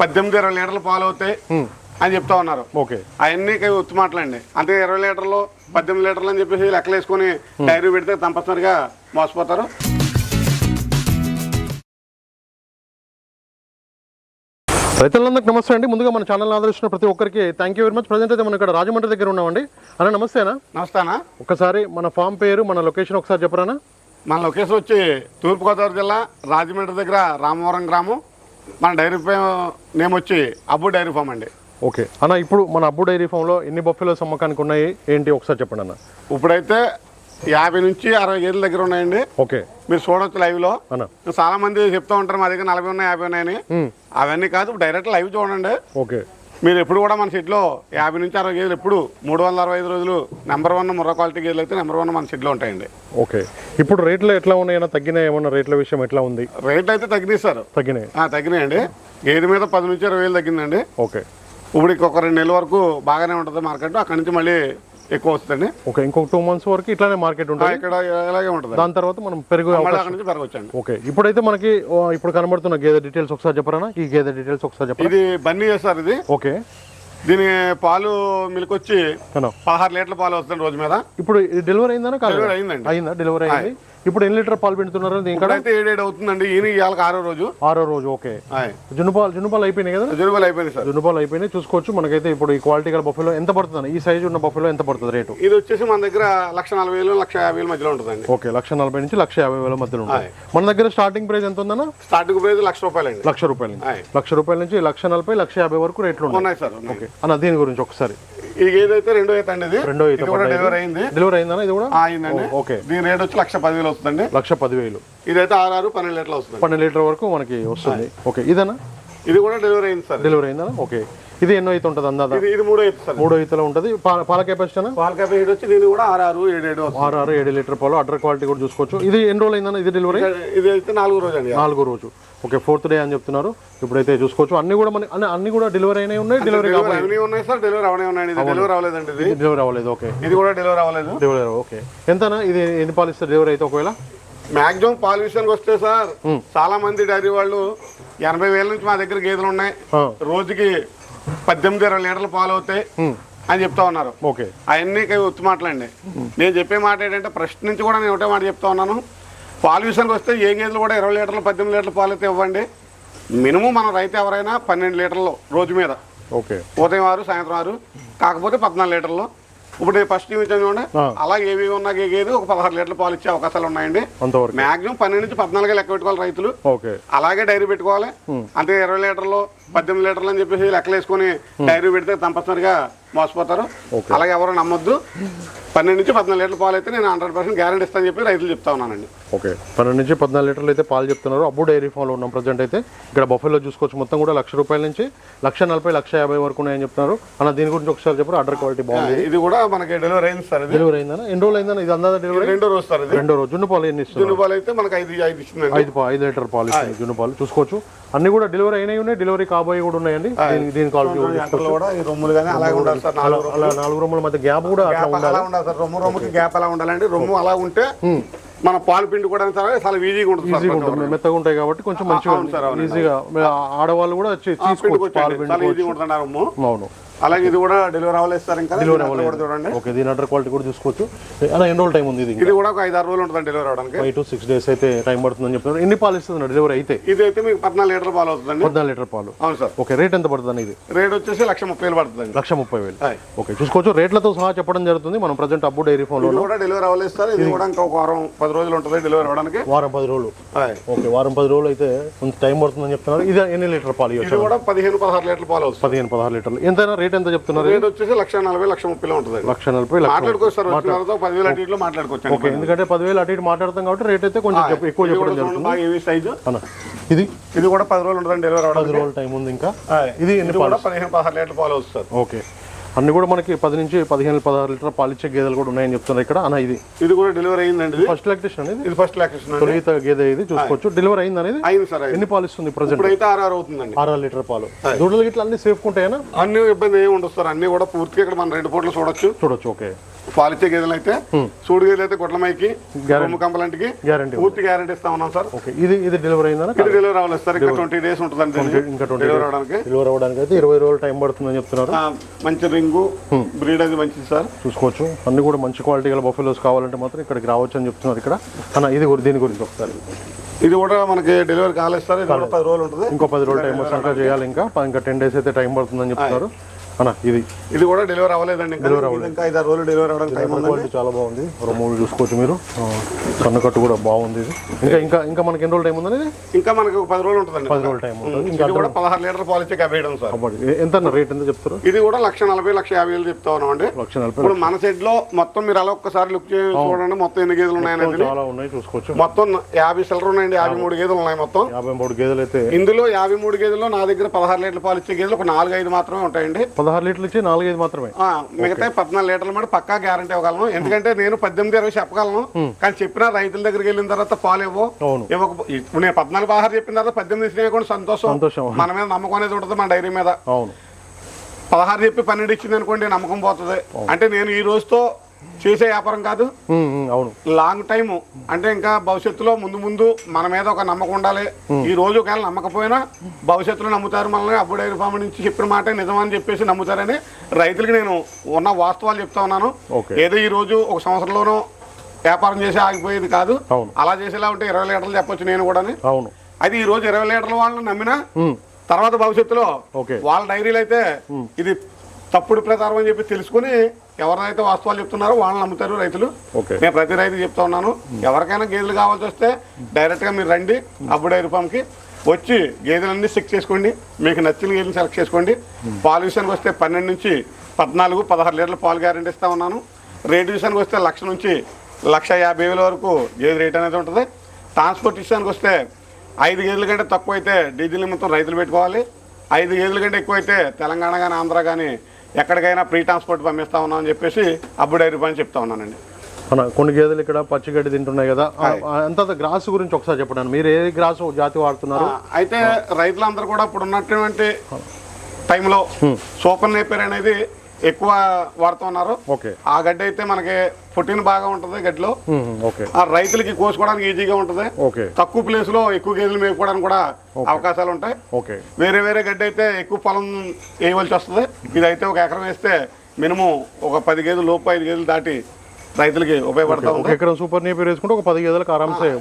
పద్దెనిమిది ఇరవై లీటర్ల పాలు అవుతాయి. అని చెప్తా ఉన్నారు. ఓకే. అవన్నీ ఉత్తి మాటలండి. అంతే ఇరవై లీటర్లు పద్దెనిమిది లీటర్లు అని చెప్పేసి లెక్కలు వేసుకొని డైరీ పెడితే కంపల్సరిగా మోసపోతారు. రైతులందరికీ నమస్తే అండి. ముందుగా మన ఛానల్ ఆదరిస్తున్న ప్రతి ఒక్కరికి thank you very much present అయితే మనం ఇక్కడ రాజమండ్రి దగ్గర ఉన్నామండి. అన్న నమస్తేనా నమస్తానా? ఒకసారి మన ఫామ్ పేరు మన లొకేషన్ ఒకసారి చెప్పరానా మన లొకేషన్ వచ్చి తూర్పుగోదావరి జిల్లా రాజమండ్రి దగ్గర రామవరం గ్రామం. మన డైరీ ఫామ్ నేమ్ వచ్చి అబ్బు డైరీ ఫామ్ అండి. ఓకే. అన్న ఇప్పుడు మన అబ్బు డైరీ ఫామ్లో ఎన్ని బఫెలోస్ అమ్మకానికి ఉన్నాయి? ఏంటి? ఒకసారి చెప్పండి అన్న. ఇప్పుడైతే యాభై నుంచి అరవై గేదెల దగ్గర ఉన్నాయండి. ఓకే. మీరు చూడొచ్చు లైవ్లో అన్న. చాలా మంది చెప్తూ ఉంటారు మా దగ్గర నలభై ఉన్నాయి యాభై ఉన్నాయని. అవన్నీ కాదు డైరెక్ట్ లైవ్ చూడండి. ఓకే. మీరు ఎప్పుడు కూడా మన షెడ్లో యాభై నుంచి అరవై గేదెలు ఎప్పుడు మూడు వందల అరవై ఐదు రోజులు నెంబర్ వన్ ముర్ర క్వాలిటీ గేదెలు అయితే నెంబర్ వన్ మన షెడ్లో ఉంటాయండి. ఓకే. ఇప్పుడు రేట్లు ఎట్లా ఉన్నాయన్నా తగ్గినాయి? ఏమన్నా రేట్ల విషయం ఎట్లా ఉంది? రేట్ అయితే తగ్గినాయి సార్. తగ్గినాయి. తగ్గినాయండి. గేదె మీద పది నుంచి ఇరవై వేలు తగ్గిందండి. ఓకే. ఇప్పుడు ఇంకొక రెండు నెలల వరకు బాగానే ఉంటుంది మార్కెట్. అక్కడి నుంచి మళ్ళీ ఎక్కువ వస్తుందండి. ఓకే ఇంకొక టూ మంత్స్ వరకు ఇట్లానే మార్కెట్ ఉంటుంది. ఇక్కడ ఇలాగే ఉంటుంది దాని తర్వాత మనం పెరుగు నుంచి పెరగొచ్చండి ఓకే ఇప్పుడైతే మనకి ఇప్పుడు కనబడుతున్న గేదె డీటెయిల్స్ ఒకసారి చెప్పరానా? ఈ గేదె డీటెయిల్స్ ఒకసారి చెప్పరా? ఇది బన్నీ సార్ ఇది. ఓకే. దీని పాలు మిల్క్ వచ్చి పదహారు లీటర్ల పాలు వస్తుంది రోజు మీద. ఇప్పుడు ఇది డెలివరీ అయిందా డెలివరీ అయిందండి. అయిందా? డెలివరీ అయింది. ఇప్పుడు ఎన్ని లీటర్ పాలు పెడుతున్నారు ఇక్కడైతే ఏడేడు అవుతుందండి ఈయన ఆరో రోజు. ఆరో రోజు ఓకే. జున్నుపాలు జున్నుపాలు అయిపోయినాయి కదా? జురుబలు అయిపోయింది సార్. జున్నుపాలు అయిపోయినాయి చూసుకోవచ్చు. మనకైతే ఇప్పుడు ఈ క్వాలిటీ గల బఫెలో ఎంత పడుతుంది ఈ సైజు ఉన్న బఫెలో ఎంత పడుతుంది రేటు? ఇది వచ్చేసి మన దగ్గర లక్ష నలభై వేలు లక్ష యాభై వేల మధ్యలో ఉంటుందండి. ఓకే లక్ష నలభై నుంచి లక్ష యాభై వేల మధ్యలో ఉంటుంది. మన దగ్గర స్టార్టింగ్ ప్రైస్ ఎంత ఉందన్న? స్టార్టింగ్ ప్రైస్ లక్ష రూపాయలండి. లక్ష రూపాయల. లక్ష రూపాయల నుంచి లక్ష నలభై లక్ష యాభై వరకు రేట్లు ఉన్నాయి. సార్. ఓకే. అన్న దీని గురించి ఒకసారి. గేదె అయితే రెండో అయితే అండి ఇది? రెండో ఈత ఇది కూడా. డెలివరీ అయింది. డెలివరీ అయిందన్న ఇది కూడా? అయిందండి. ఓకే. దీని రేట్ వచ్చి లక్ష పదివేలు వస్తుందండి. లక్ష పదివేలు. ఇదైతే ఆరు ఆరు పన్నెండు లీటర్లు వస్తుంది పన్నెండు లీటర్ వరకు మనకి వస్తుంది. ఓకే ఇదన్నా ఇది కూడా డెలివరీ అయింది సార్. డెలివరీ అయిందా ఓకే. ఇది ఎన్నో అయితే ఉంటుంది అందాదా? ఇది మూడో సార్. మూడో ఈతలో ఉంటుంది. పాల కెపాసిటీ అన్న పాల కెపాసిటీ వచ్చి దీని కూడా ఆరు ఆరు ఏడు ఏడు ఆరు ఆరు ఏడు లీటర్ పాలు. అడ్డర్ క్వాలిటీ కూడా చూసుకోవచ్చు. ఇది ఎన్ని రోజులు అయిందన్న? ఇది డెలివరీ ఇది అయితే నాలుగు రోజు అండి నాలుగో రోజు. ఓకే ఫోర్త్ డే అని చెప్తున్నారు. ఇప్పుడైతే చూసుకోవచ్చు. అన్ని కూడా మన అన్ని అన్ని కూడా డెలివరీ అయినాయి ఉన్నాయి డెలివరీ అవన్నీ ఉన్నాయి సార్. డెలివరీ అవనే ఉన్నాయండి. ఇది డెలివరీ అవ్వలేదండి ఇది. డెలివరీ అవ్వలేదు ఓకే. ఇది కూడా డెలివరీ అవ్వలేదు. Delivery okay. ఎంతనా? ఇది ఎన్ని పాలు ఇస్తారు డెలివరీ అయితే ఒకవేళ? మాక్సిమం పాల విషయానికి వస్తే సార్ చాలా మంది డైరీ వాళ్ళు ఎనభై వేల నుంచి మా దగ్గర గేదెలు ఉన్నాయి. రోజుకి పద్దెనిమిది ఇరవై లీటర్ల పాలు అవుతాయి అని చెప్తా ఉన్నారు. ఓకే. అవన్నీ ఉత్తి మాటలండి నేను చెప్పే మాట ఏంటంటే ఫస్ట్ నుంచి కూడా నేను ఒకటే మాట చెప్తా ఉన్నాను. పాల విషయానికి వస్తే ఏ గేదెలు కూడా ఇరవై లీటర్లు పద్దెనిమిది లీటర్ల పాలు అయితే ఇవ్వండి. మినిమం మన రైతు ఎవరైనా పన్నెండు లీటర్లు రోజు మీద. ఓకే. ఉదయం ఆరు సాయంత్రం ఆరు కాకపోతే పద్నాలుగు లీటర్లు. ఇప్పుడు ఫస్ట్ ఇచ్చాను చూడండి. ఆ. అలా ఏవి ఉన్నా గేది ఒక పదహారు లీటర్ల పాలు ఇచ్చే అవకాశాలు ఉన్నాయండి. మాక్సిమం పన్నెండు నుంచి పద్నాలుగే లెక్క పెట్టుకోవాలి రైతులు. ఓకే. అలాగే డైరీ పెట్టుకోవాలి. అంతే ఇరవై లీటర్లు పద్దెనిమిది లీటర్లు అని చెప్పేసి లెక్కలు వేసుకొని డైరీ పెడితే కంపల్సరిగా మోసపోతారు. అలాగే ఎవరు నమ్మొద్దు. పన్నెండు నుంచి పద్నాలుగు లీటర్ల పాలు అయితే నేను హండ్రెడ్ పర్సెంట్ గ్యారెంటీ ఇస్తాను చెప్పి రైతులు చెప్తా ఉన్నానండి. ఓకే. పన్నెండు నుంచి పద్నాలుగు లీటర్లు అయితే పాలు చెప్తున్నారు. అబ్బు డైరీ ఫామ్లో ఉన్నాం ప్రజెంట్ అయితే. ఇక్కడ బఫెలో చూసుకోవచ్చు. మొత్తం కూడా లక్ష రూపాయల నుంచి లక్ష నలభై లక్ష యాభై వరకు ఉన్నాయని చెప్తున్నారు. అన్న దీని గురించి ఒకసారి చెప్పారు? అడ్డర్ క్వాలిటీ బాగుంది. ఇది కూడా మనకి డెలివరీ అయింది సార్ డెలివరీ అయిందన్న ఎన్ని రోజులు అయిందన్న? ఇది అందాదా డెలివరీ రెండో రోజు సార్ రెండో రోజు జున్ను పాలు ఎన్ని ఇస్తున్నారు? జున్ను పాలు అయితే మనకి ఐదు ఐదు ఇస్తుందండి ఐదు ఐదు లీటర్ పాలు ఇస్తుంది జున్ను పాలు. చూసుకోవచ్చు. అన్ని కూడా డెలివరీ అయినాయి ఉన్నాయి డెలివరీ కాబోయే కూడా ఉన్నాయండి. దీని దీని క్వాలిటీ కూడా ఎంటర్లు కూడా ఈ రొమ్ములు కానీ అలాగే ఉండాలి సార్ నాలుగు అలా నాలుగు రూముల మధ్య గ్యాప్ కూడా అట్లా గ్యాప్ అలా ఉండాలి? సార్ రొమ్ము రొమ్ముకి గ్యాప్ అలా ఉండాలండి. రొమ్ము అలా ఉంటే మన పాలు పిండి కూడా సరే చాలా ఈజీగా ఉంటుంది సార్ ఈజీగా ఉంటుంది. మెత్తగా ఉంటాయి కాబట్టి కొంచెం మంచిగా అవును సార్. ఈజీగా ఆడవాళ్ళు కూడా వచ్చి తీసుకోవచ్చు పాలు వచ్చేయండి. చాలా పిండి ఈజీగా ఉంటుంది ఆ రొమ్ము. అవును. అలాగే ఇది కూడా డెలివరీ అవ్వలేదు సార్ ఇంకా డెలివరీ అవ్వలేదు. చూడండి. ఓకే దీని అడ్డర్ క్వాలిటీ కూడా చూసుకోవచ్చు. అలా ఎన్ని రోజులు టైం ఉంది ఇది ఇది కూడా ఒక ఐదు ఆరు రోజులు ఉంటుంది డెలివరీ అవడానికి ఫైవ్ టు సిక్స్ డేస్ అయితే టైం పడుతుందని చెప్తున్నారు. ఎన్ని పాలు ఇస్తుంది డెలివరీ అయితే? ఇది అయితే మీకు పద్నాలుగు లీటర్ పాలు అవుతుందండి. పద్నాలుగు లీటర్ పాలు. అవును సార్. ఓకే రేట్ ఎంత పడుతుంది ఇది? రేట్ వచ్చేసి లక్ష ముప్పై వేలు పడుతుందండి. లక్ష ముప్పై వేలు. ఓకే చూసుకోవచ్చు. రేట్లతో సహా చెప్పడం జరుగుతుంది. మనం ప్రజెంట్ అబ్బు డైరీ ఇది కూడా డెలివరీ అవ్వలేదు సార్. ఇది కూడా ఇంకా ఒక వారం పది రోజులు ఉంటుంది డెలివరీ అవ్వడానికి. వారం పది రోజులు. ఓకే వారం పది రోజులు అయితే కొంచెం టైం పడుతుందని చెప్తున్నారు. ఇది ఎన్ని లీటర్ పాలు ఇది కూడా పదిహేను పదహారు లీటర్ పాలు పదిహేను పదహారు లీటర్లు. ఎంతైనా రేట్ ఎంత చెప్తున్నారు? రేట్ వచ్చేసి లక్ష నలభై లక్ష ముప్పైలో ఉంటుంది లక్ష నలభై మాట్లాడుకోవచ్చు పదివేలు అటు ఇట్లో మాట్లాడుకోవచ్చు ఓకే ఎందుకంటే పదివేలు అటు ఇటు మాట్లాడతాం కాబట్టి రేట్ అయితే కొంచెం ఎక్కువ చెప్పడం జరుగుతుంది. ఏవి సైజు? ఇది? ఇది కూడా పది రోజులు ఉంటుంది డెలివరీ పది రోజుల టైం ఉంది ఇంకా. ఇది కూడా పదిహేను పదహారు లీటర్ పాలు వస్తుంది. ఓకే. అన్ని కూడా మనకి పది నుంచి పదిహేను పదహారు లీటర్ పాలిచ్చే గేదెలు కూడా ఉన్నాయని చెప్తున్నారు ఇక్కడ. అన్న ఇది. ఇది కూడా డెలివరీ అయిందండి ఫస్ట్ లాక్టేషన్ అనేది? ఇది ఫస్ట్ లొకేషన్ అండి. తొలిత గేదె ఇది చూసుకోవచ్చు. డెలివరీ అయింది అనేది? అయింది సార్ ఎన్ని పాలు ఇస్తుంది ప్రజెంట్? ఇప్పుడైతే ఆరు ఆరు అవుతుందండి. ఆరు లీటర్ పాలు. దూడలు గిట్ల అన్ని సేఫ్ ఉంటాయనా? అన్ని ఇబ్బంది ఏమి ఉండదు సార్ అన్ని కూడా పూర్తిగా ఇక్కడ మన రెండు పూటలు చూడొచ్చు. చూడొచ్చు ఓకే. పాలిచ్చే గేదెలు అయితే సూడు గేదెలు అయితే గుట్లమైకి. రొమ్ము కంపలంటికి గ్యారంటీ పూర్తి గ్యారెంటీ ఇస్తా ఉన్నాం సార్. ఓకే. ఇది ఇది డెలివరీ అయిందా? ఇది డెలివరీ అవ్వలేదు సార్. ఇంకా ట్వంటీ డేస్ ఉంటుందండి ఇది. ఇంకా ట్వంటీ డెలివరీ అవడానికి డెలివరీ అయితే ఇరవై రోజులు టైం పడుతుందని చెప్తున్నారు. మంచి రింగు బ్రీడ్ అది మంచిది సార్. చూసుకోవచ్చు. అన్ని కూడా మంచి క్వాలిటీ గల బఫెలోస్ కావాలంటే మాత్రం ఇక్కడికి రావచ్చు అని చెప్తున్నారు ఇక్కడ. అన్న ఇది కూడా దీని గురించి ఒకసారి. ఇది కూడా మనకి డెలివరీ కాలేదు సార్. ఇది కూడా పది రోజులు ఉంటుంది. ఇంకో పది రోజులు టైం వచ్చినాక చేయాలి ఇంకా. ఇంకా టెన్ డేస్ అయితే టైం పడుతుందని చెప్తున్నారు. అన్న ఇది. ఇది కూడా డెలివరీ అవ్వలేదండి ఇంకా. ఇది ఇంకా ఐదారు రోజులు డెలివరీ అవ్వడానికి టైం క్వాలిటీ చాలా బాగుంది. మూడు చూసుకోవచ్చు మీరు. సన్నకట్టు కూడా బాగుంది ఇది. ఇంకా ఇంకా ఇంకా మనకి ఎన్ని రోజులు టైం ఇది? ఇంకా మనకి పది రోజులు ఉంటుందండి. పది రోజులు టైం ఉంటుంది. ఇంకా కూడా పదహారు లీటర్ పాలిచ్చే కబేయడం సార్. ఎంత రేట్ ఎంత చెప్తారు? ఇది కూడా లక్ష నలభై లక్ష యాభై వేలు చెప్తా ఉన్నాం అండి లక్ష నలభై ఇప్పుడు మన సెట్లో మొత్తం మీరు అలా ఒక్కసారి లుక్ చేసి చూడండి మొత్తం ఎన్ని గేదెలు ఉన్నాయనేది. చాలా ఉన్నాయి చూసుకోవచ్చు. మొత్తం యాభై సిల్లర్ ఉన్నాయండి యాభై మూడు గేదెలు ఉన్నాయి మొత్తం. యాభై మూడు గేదెలు అయితే ఇందులో యాభై మూడు గేదెలు నా దగ్గర పదహారు లీటర్ల పాలు ఇచ్చే గేదెలు ఒక నాలుగు ఐదు మాత్రమే ఉంటాయండి. పదహారు లీటర్లు ఇచ్చి నాలుగైదు మాత్రమే. మిగతా పద్నాలుగు లీటర్ల మాట పక్కా గ్యారంటీ ఇవ్వగలను. ఎందుకంటే నేను పద్దెనిమిది ఇరవై చెప్పగలను. కానీ చెప్పినా రైతుల దగ్గరికి వెళ్ళిన తర్వాత పాలు ఇవ్వవు ఇప్పుడు నేను పద్నాలుగు పదహారు చెప్పిన తర్వాత పద్దెనిమిది ఇచ్చినా కూడా సంతోషం. సంతోషం. మన మీద నమ్మకం అనేది ఉంటుంది మన డైరీ మీద. అవును. పదహారు చెప్పి పన్నెండు ఇచ్చింది అనుకోండి నమ్మకం పోతుంది. అంటే నేను ఈ రోజుతో చేసే వ్యాపారం కాదు. అవును. లాంగ్ టైం అంటే ఇంకా భవిష్యత్తులో ముందు ముందు మన మీద ఒక నమ్మకం ఉండాలి. ఈ రోజు ఒకవేళ నమ్మకపోయినా భవిష్యత్తులో నమ్ముతారు మనల్ని అప్పుడు డైరీ ఫామ్ నుంచి చెప్పిన మాట నిజమని చెప్పేసి నమ్ముతారని రైతులకి నేను ఉన్న వాస్తవాలు చెప్తా ఉన్నాను. ఏదో ఈ రోజు ఒక సంవత్సరంలోనూ వ్యాపారం చేసి ఆగిపోయేది కాదు. అలా చేసేలా ఉంటే ఇరవై లీటర్లు చెప్పొచ్చు నేను కూడా అవును. అది ఈ రోజు ఇరవై లీటర్ల వాళ్ళని నమ్మినా తర్వాత భవిష్యత్తులో. వాళ్ళ డైరీలు అయితే ఇది తప్పుడు ప్రచారం అని చెప్పి తెలుసుకుని ఎవరైతే వాస్తవాలు చెప్తున్నారో వాళ్ళని నమ్ముతారు రైతులు. ఓకే. నేను ప్రతి రైతు చెప్తా ఉన్నాను. ఎవరికైనా గేదెలు కావాల్సి వస్తే డైరెక్ట్గా మీరు రండి అబ్బు డైరీ ఫామ్కి వచ్చి గేదెలన్నీ చెక్ చేసుకోండి మీకు నచ్చిన గేదెలు సెలెక్ట్ చేసుకోండి. పాలు విషయానికి వస్తే పన్నెండు నుంచి పద్నాలుగు పదహారు లీటర్ల పాలు గ్యారెంటీ ఇస్తా ఉన్నాను. రేటు విషయానికి వస్తే లక్ష నుంచి లక్ష యాభై వేల వరకు గేదె రేట్ అనేది ఉంటుంది. ట్రాన్స్పోర్ట్ విషయానికి వస్తే ఐదు గేదెల కంటే తక్కువ అయితే డీజిల్ నిమిత్తం రైతులు పెట్టుకోవాలి. ఐదు గేదెల కంటే ఎక్కువ అయితే తెలంగాణ కానీ ఆంధ్ర కానీ ఎక్కడికైనా ఫ్రీ ట్రాన్స్పోర్ట్ పంపిస్తా ఉన్నాం అని చెప్పేసి అబ్బు డైరీ పని చెప్తా ఉన్నానండి. అన్న కొన్ని గేదెలు ఇక్కడ పచ్చిగడ్డి తింటున్నాయి కదా. ఎంత గ్రాస్ గురించి ఒకసారి చెప్పండి. మీరు ఏ గ్రాస్ జాతి వాడుతున్నారు? అయితే రైతులందరూ కూడా ఇప్పుడు ఉన్నటువంటి టైంలో సూపర్ నేపర్ అనేది ఎక్కువ వాడుతున్నారు ఓకే. ఆ గడ్డి అయితే మనకి ప్రోటీన్ బాగా ఉంటుంది గడ్డిలో. ఆ రైతులకి కోసుకోవడానికి ఈజీగా ఉంటుంది. ఓకే. తక్కువ ప్లేస్లో ఎక్కువ గేదెలు మేపుకోవడానికి కూడా అవకాశాలు ఉంటాయి. ఓకే. వేరే వేరే గడ్డి అయితే ఎక్కువ పొలం వేయవలసి వస్తుంది. ఇదైతే ఒక ఎకరం వేస్తే మినిమం ఒక పది గేదెలు లోపు ఐదు గేదెలు దాటి రైతులకి ఉపయోగపడతా ఒక ఉంది ఎకరం సూపర్ నేపర్ వేసుకుంటే ఒక పది గేదెలకు ఆరామ్సే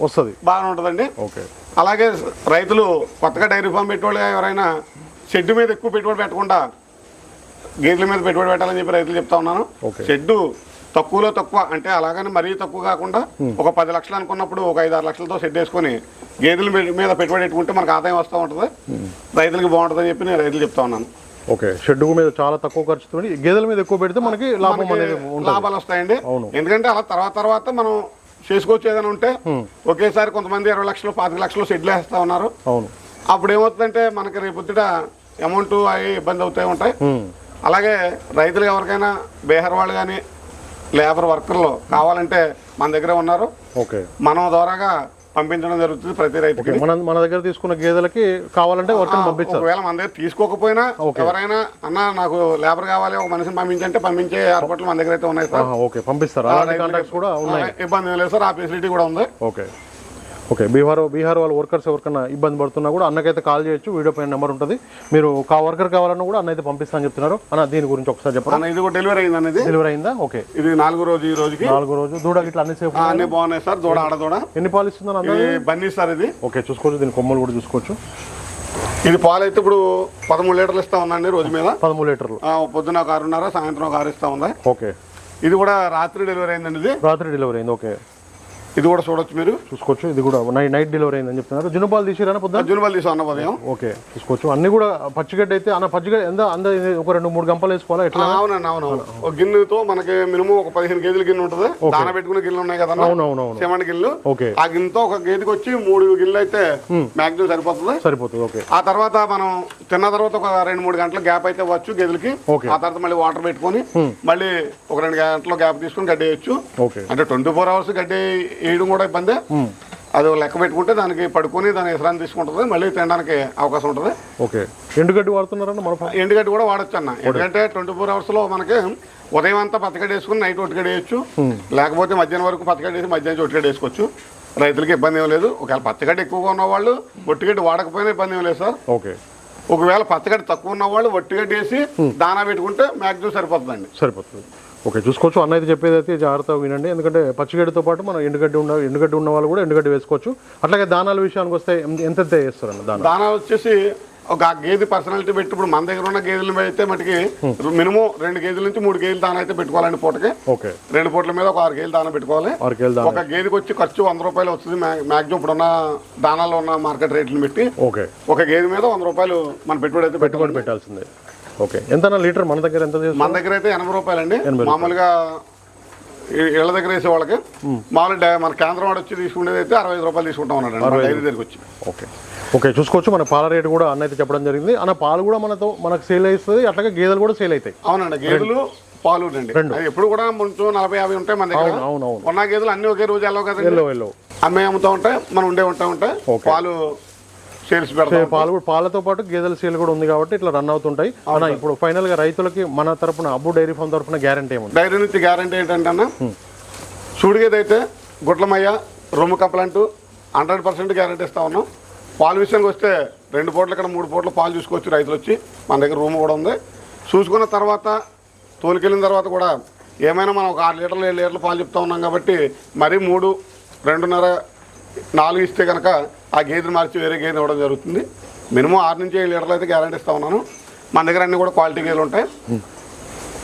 వస్తుంది. బాగానే ఉంటుందండి. ఓకే. అలాగే రైతులు కొత్తగా డైరీ ఫామ్ పెట్టుకోవాలి ఎవరైనా షెడ్ మీద ఎక్కువ పెట్టుబడి పెట్టకుండా గేదెల మీద పెట్టుబడి పెట్టాలని చెప్పి రైతులు చెప్తా ఉన్నాను. ఓకే. షెడ్ తక్కువలో తక్కువ అంటే అలాగని మరీ తక్కువ కాకుండా ఒక పది లక్షలు అనుకున్నప్పుడు ఒక ఐదు ఆరు లక్షలతో షెడ్ వేసుకొని గేదెల మీద పెట్టుబడి పెట్టుకుంటే మనకు ఆదాయం వస్తూ ఉంటుంది. రైతులకి బాగుంటుందని చెప్పి నేను రైతులు చెప్తా ఉన్నాను. ఓకే. షెడ్ మీద చాలా తక్కువ ఖర్చుతో గేదెల మీద ఎక్కువ పెడితే మనకి లాభం అనేది లాభాలు వస్తాయండి. ఎందుకంటే అలా తర్వాత తర్వాత మనం చేసుకోవచ్చు ఏదైనా ఉంటే ఒకేసారి కొంతమంది ఇరవై లక్షలు పాతిక లక్షలు షెడ్లు వేస్తా ఉన్నారు. అవును. అప్పుడు ఏమవుతుందంటే మనకి రేపొద్దుట అమౌంట్ అవి ఇబ్బంది అవుతాయి ఉంటాయి. అలాగే రైతులు ఎవరికైనా బీహార్ వాళ్ళు కానీ లేబర్ వర్కర్లు కావాలంటే మన దగ్గర ఉన్నారు. ఓకే. మనం ద్వారాగా పంపించడం జరుగుతుంది ప్రతి రైతుకి. మన మన దగ్గర తీసుకున్న గేదెలకి కావాలంటే పంపించారు ఒకవేళ మన దగ్గర తీసుకోకపోయినా. ఎవరైనా అన్న నాకు లేబర్ కావాలి ఒక మనిషిని పంపించంటే పంపించే ఏర్పాట్లు మన దగ్గర అయితే ఉన్నాయి సార్. ఓకే పంపిస్తారు. కూడా ఇబ్బంది ఏం లేదు సార్ ఆ ఫెసిలిటీ కూడా ఉంది. ఓకే. ఓకే బీహార్ బీహార్ వాళ్ళ వర్కర్స్ ఎవరికైనా ఇబ్బంది పడుతున్నా కూడా అన్నకైతే కాల్ చేయొచ్చు వీడియో పైన నెంబర్ ఉంటుంది. మీరు కా వర్కర్ కావాలన్నా కూడా అన్న అయితే పంపిస్తానని చెప్తున్నారు. అన్న దీని గురించి ఒకసారి చెప్పండి ఇది కూడా డెలివరీ అయింది అనేది డెలివరీ అయిందా? ఓకే. ఇది నాలుగో రోజు ఈ రోజుకి. నాలుగో రోజు. దూడ ఇట్లా అన్ని సేఫ్ అన్ని బాగున్నాయి సార్. దూడ ఆడదూడ ఎన్ని పాలు ఇస్తుందని బన్నీ సార్ ఇది. ఓకే చూసుకోవచ్చు. దీని కొమ్మలు కూడా చూసుకోవచ్చు. ఇది పాలు అయితే ఇప్పుడు పదమూడు లీటర్లు ఇస్తా ఉందండి రోజు మీద. పదమూడు లీటర్లు. పొద్దున ఒక ఆరున్నర సాయంత్రం ఒక ఆరు ఇస్తా ఉంది? ఓకే. ఇది కూడా రాత్రి డెలివరీ అయిందండి ఇది. రాత్రి డెలివరీ అయింది. ఓకే. ఇది కూడా చూడొచ్చు మీరు. చూసుకోవచ్చు. ఇది కూడా నైట్ నైట్ డెలివరీ అయిందని చెప్తున్నారు. జునుపాలు తీసిరానా పొద్దున? జూనిబల్ తీసాం అన్న ఉదయం. ఓకే చూసుకోవచ్చు. అన్ని కూడా పచ్చిగడ్డ అయితే అన్న పచ్చిగడ్డ ఎంత? అంద ఒక రెండు మూడు గంపలు వేసుకోవాలా? ఎట్లా? అవునండి అవునవును ఒక గిన్నెతో మనకి మినిమం ఒక పదిహేను కేజీల గిన్నె ఉంటుంది. దాన పెట్టుకునే గిన్నెలు ఉన్నాయి కదా అవునవునవును. సిమెంట్ గిన్నెలు. ఓకే. ఆ గిన్నెతో ఒక గేదెకి వచ్చి మూడు గిన్నెలు అయితే మాక్సిమం సరిపోతుంది. సరిపోతుంది ఓకే. ఆ తర్వాత మనం తిన్న తర్వాత ఒక రెండు మూడు గంటల గ్యాప్ అయితే వచ్చు గేదెలకి. ఆ తర్వాత మళ్ళీ వాటర్ పెట్టుకొని మళ్ళీ ఒక రెండు గంటల గ్యాప్ తీసుకొని గడ్డి వేయచ్చు. అంటే ట్వంటీ ఫోర్ అవర్స్ గడ్డి వేయడం కూడా ఇబ్బంది. అది లెక్క పెట్టుకుంటే దానికి పడుకొని దాని విశ్రాంతి తీసుకుంటుంది మళ్ళీ తినడానికి అవకాశం ఉంటుంది. ఓకే. ఎండుగడ్డి వాడుతున్నారన్న మన ఎండుగడ్డి కూడా వాడచ్చు. అన్న ఎందుకంటే ట్వంటీ ఫోర్ అవర్స్లో మనకి ఉదయం అంతా పచ్చగడ్డి వేసుకుని నైట్ ఒట్టుగడ్డ వేయచ్చు. లేకపోతే మధ్యాహ్నం వరకు పచ్చగడ్డి వేసి మధ్యాహ్నం ఒట్టుగడ్డ వేసుకోవచ్చు. రైతులకి ఇబ్బంది ఏం లేదు. ఒకవేళ పచ్చగడ్డి ఎక్కువగా ఉన్న వాళ్ళు ఒట్టుగడ్డి వాడకపోయినా ఇబ్బంది ఏం లేదు సార్. ఓకే. ఒకవేళ పచ్చగడ్డి తక్కువ ఉన్న వాళ్ళు ఒట్టిగడ్డి వేసి దానా పెట్టుకుంటే మ్యాక్సిమం సరిపోతుందండి. సరిపోతుంది. ఓకే చూసుకోవచ్చు. అన్న అయితే చెప్పేది అయితే జాగ్రత్తగా వినండి. ఎందుకంటే పచ్చిగడ్డితో పాటు మనం ఎండుగడ్డి ఉన్న ఎండుగడ్డి ఉన్న వాళ్ళు కూడా ఎండుగడ్డి వేసుకోవచ్చు. అట్లాగే దానాల విషయానికి వస్తే ఎంత- వేస్తారన్న దానా దానా వచ్చేసి ఒక గేదె పర్సనాలిటీ పెట్టి ఇప్పుడు మన దగ్గర ఉన్న గేదెలు అయితే మటుకి మినిమం రెండు కేజీల నుంచి మూడు కేజీలు దానా అయితే పెట్టుకోవాలండి పూటకి. ఓకే. రెండు పూటల మీద ఒక ఆరు కేజీలు దానా పెట్టుకోవాలి. ఆరు కేజీ దానా. ఒక గేదెకి వచ్చి ఖర్చు వంద రూపాయలు వస్తుంది మ్యాక్సిమం ఇప్పుడున్న దానాల్లో ఉన్న మార్కెట్ రేట్లు పెట్టి. ఓకే. ఒక గేదె మీద వంద రూపాయలు మన పెట్టుబడి అయితే పెట్టుబడి పెట్టాల్సిందే. ఓకే. ఎంత లీటర్ మన దగ్గర ఎంత మన దగ్గర అయితే ఎనభై రూపాయలు. మామూలుగా ఈ- ఇళ్ళ దగ్గర వేసే వాళ్ళకి మామూలు డై- మన కేంద్రం వాడు వచ్చి తీసుకునేది అయితే అరవై రూపాయలు తీసుకుంటాం ఉన్నాడు మన డైరీ దగ్గరికి వచ్చి. ఓకే. ఓకే చూసుకోవచ్చు. మన పాల రేటు కూడా అన్న అయితే చెప్పడం జరిగింది. అన్న పాలు కూడా మనతో మనకు సేల్ అవుతుంది అట్లాగే గేదెలు కూడా సేల్ అవుతాయి. అవునండి గేదెలు పాలు అండి. ఎప్పుడు కూడా కొంచెం నలభై యాభై ఉంటాయి మన దగ్గర. ఉన్న గేదెలు అన్ని ఒకే రోజు వెళ్ళవు కదండి. ఎల్లో ఎల్లో అమ్మే అమ్ముతూ ఉంటాయి మనం ఉండే ఉంటా ఉంటాయి. పాలు సేల్స్ పాలు కూడా పాలతో పాటు గేదెల సేల్ కూడా ఉంది కాబట్టి ఇట్లా రన్ అవుతుంటాయి. అన్న ఇప్పుడు ఫైనల్గా రైతులకి మన తరపున అబ్బు డైరీ ఫామ్ తరపున గ్యారంటీ ఏముంది? డైరీ నుంచి గ్యారంటీ ఏంటంటే అన్న సూడిగేది అయితే గుట్లమయ్య రొమ్ము కప్పలంటూ హండ్రెడ్ పర్సెంట్ గ్యారంటీ ఇస్తా ఉన్నాం. పాలు విషయానికి వస్తే రెండు పూటలు ఇక్కడ మూడు పూటలు పాలు చూసుకోవచ్చు రైతులు వచ్చి. మన దగ్గర రూమ్ కూడా ఉంది. చూసుకున్న తర్వాత తోలుకెళ్ళిన తర్వాత కూడా ఏమైనా మనం ఒక ఆరు లీటర్లు ఏడు లీటర్లు పాలు చెప్తా ఉన్నాం కాబట్టి మరీ మూడు రెండున్నర నాలుగు ఇస్తే కనుక ఆ గేదెని మార్చి వేరే గేదె ఇవ్వడం జరుగుతుంది. మినిమం ఆరు నుంచి ఏడు లీటర్లు అయితే గ్యారంటీ ఇస్తా ఉన్నాను. మన దగ్గర అన్ని కూడా క్వాలిటీ గేదెలు ఉంటాయి.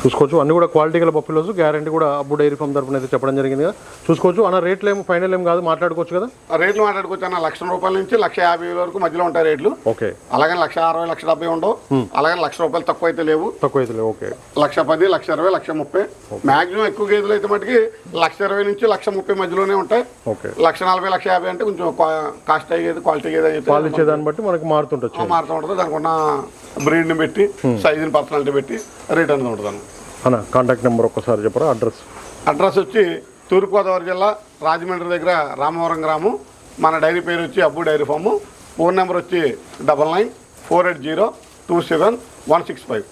చూసుకోవచ్చు. అన్ని కూడా క్వాలిటీ గల బఫిలోస్ గ్యారంటీ కూడా అబ్బు డైరీ ఫామ్ తరపున అయితే చెప్పడం జరిగింది కదా. చూసుకోవచ్చు. అన్న రేట్లు ఏమో ఫైనల్ ఏం కాదు మాట్లాడుకోవచ్చు కదా. ఆ రేట్లు మాట్లాడుకోవచ్చు అన్న. లక్ష రూపాయల నుంచి లక్ష యాభై వరకు మధ్యలో ఉంటాయి రేట్లు. ఓకే. అలాగే లక్ష అరవై లక్ష డెబ్బై ఉండవు. అలాగే లక్ష రూపాయలు తక్కువ అయితే లేవు. తక్కువ అయితే ఓకే. లక్ష పది లక్ష ఇరవై లక్ష ముప్పై. మాక్సిమం ఎక్కువ గేదెలు అయితే మటుకి లక్ష ఇరవై నుంచి లక్ష ముప్పై మధ్యలోనే ఉంటాయి. ఓకే. లక్ష నలభై లక్ష యాభై అంటే కొంచెం కాస్ట్ అయ్యేది క్వాలిటీ గేదె అయితే పాలు ఇచ్చే దాన్ని బట్టి మనకి మారుతుండొచ్చు మారుతూ ఉంటుంది. దానికి ఉన్న బ్రీడ్ని పెట్టి సైజుని పర్సనాలిటీ పెట్టి రేట్ అనేది ఉంటుంది అన్న కాంటాక్ట్ నెంబర్ ఒక్కసారి చెప్పరా అడ్రస్ అడ్రస్ వచ్చి తూర్పుగోదావరి జిల్లా రాజమండ్రి దగ్గర రామవరం గ్రామం. మన డైరీ పేరు వచ్చి Abbu dairy farm. Phone number వచ్చి double nine four eight zero two seven one six five.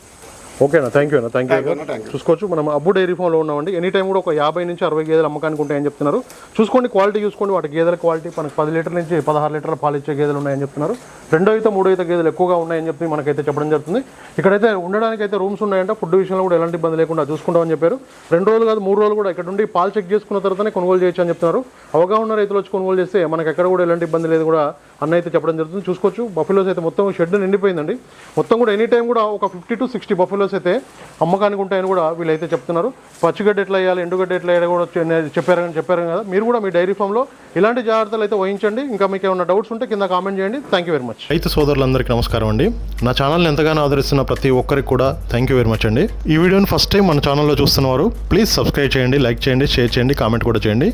ఓకేనా? థ్యాంక్ యూ అన్న. Thank you. చూసుకోవచ్చు. మనం అబ్బు డైరీ ఫామ్లో ఉన్నామండి. ఎనీ టైం కూడా ఒక యాభై నుంచి అరవై గేదెలు అమ్మకానికి ఉంటాయని చెప్తున్నారు. చూసుకోండి క్వాలిటీ చూసుకోండి. వాటి గేదెల క్వాలిటీ మనకు పది లీటర్ల నుంచి పదహారు లీటర్ల పాలు ఇచ్చే గేదెలు ఉన్నాయని చెప్తున్నారు. రెండో అయితే మూడో అయితే గేదెలు ఎక్కువగా ఉన్నాయని చెప్పి మనకైతే చెప్పడం జరుగుతుంది. ఇక్కడైతే ఉండడానికి అయితే రూమ్స్ ఉన్నాయంట. ఫుడ్ విషయంలో కూడా ఎలాంటి ఇబ్బంది లేకుండా చూసుకుంటామని చెప్పారు. రెండు రోజులు కాదు మూడు రోజులు కూడా ఇక్కడ నుండి పాలు చెక్ చేసుకున్న తర్వాతనే కొనుగోలు చేయొచ్చు అని చెప్తున్నారు. అవగాహన రైతులు వచ్చి కొనుగోలు చేస్తే మనకి ఎక్కడ కూడా ఎలాంటి ఇబ్బంది లేదు కూడా అన్న అయితే చెప్పడం జరుగుతుంది. చూసుకోవచ్చు. బఫెలోస్ అయితే మొత్తం షెడ్ నిండిపోయిందండి. మొత్తం కూడా ఎనీ టైం కూడా ఒక ఫిఫ్టీ టు సిక్స్టీ బఫెలోస్ అయితే అమ్మకానికి ఉంటాయని కూడా వీళ్ళైతే చెప్తున్నారు. పచ్చిగడ్డ ఎట్లా వేయాలి ఎండుగడ్డ ఎట్లా వేయాలి కూడా చెప్పారు చెప్పారు చెప్పారు కదా. మీరు కూడా మీ డైరీ ఫామ్లో ఇలాంటి జాగ్రత్తలు అయితే వహించండి. ఇంకా మీకు ఏమైనా డౌట్స్ ఉంటే కింద కామెంట్ చేయండి. థ్యాంక్ యూ వెరీ మచ్ రైతు సోదరులందరికీ నమస్కారం అండి. నా ఛానల్ని ఎంతగానో ఆదరిస్తున్న ప్రతి ఒక్కరికి కూడా థ్యాంక్ యూ వెరీ మచ్ అండి. ఈ వీడియోని ఫస్ట్ టైం మన ఛానల్లో చూస్తున్నవారు ప్లీజ్ సబ్స్క్రైబ్ చేయండి లైక్ చేయండి షేర్ చేయండి కామెంట్ కూడా చేయండి.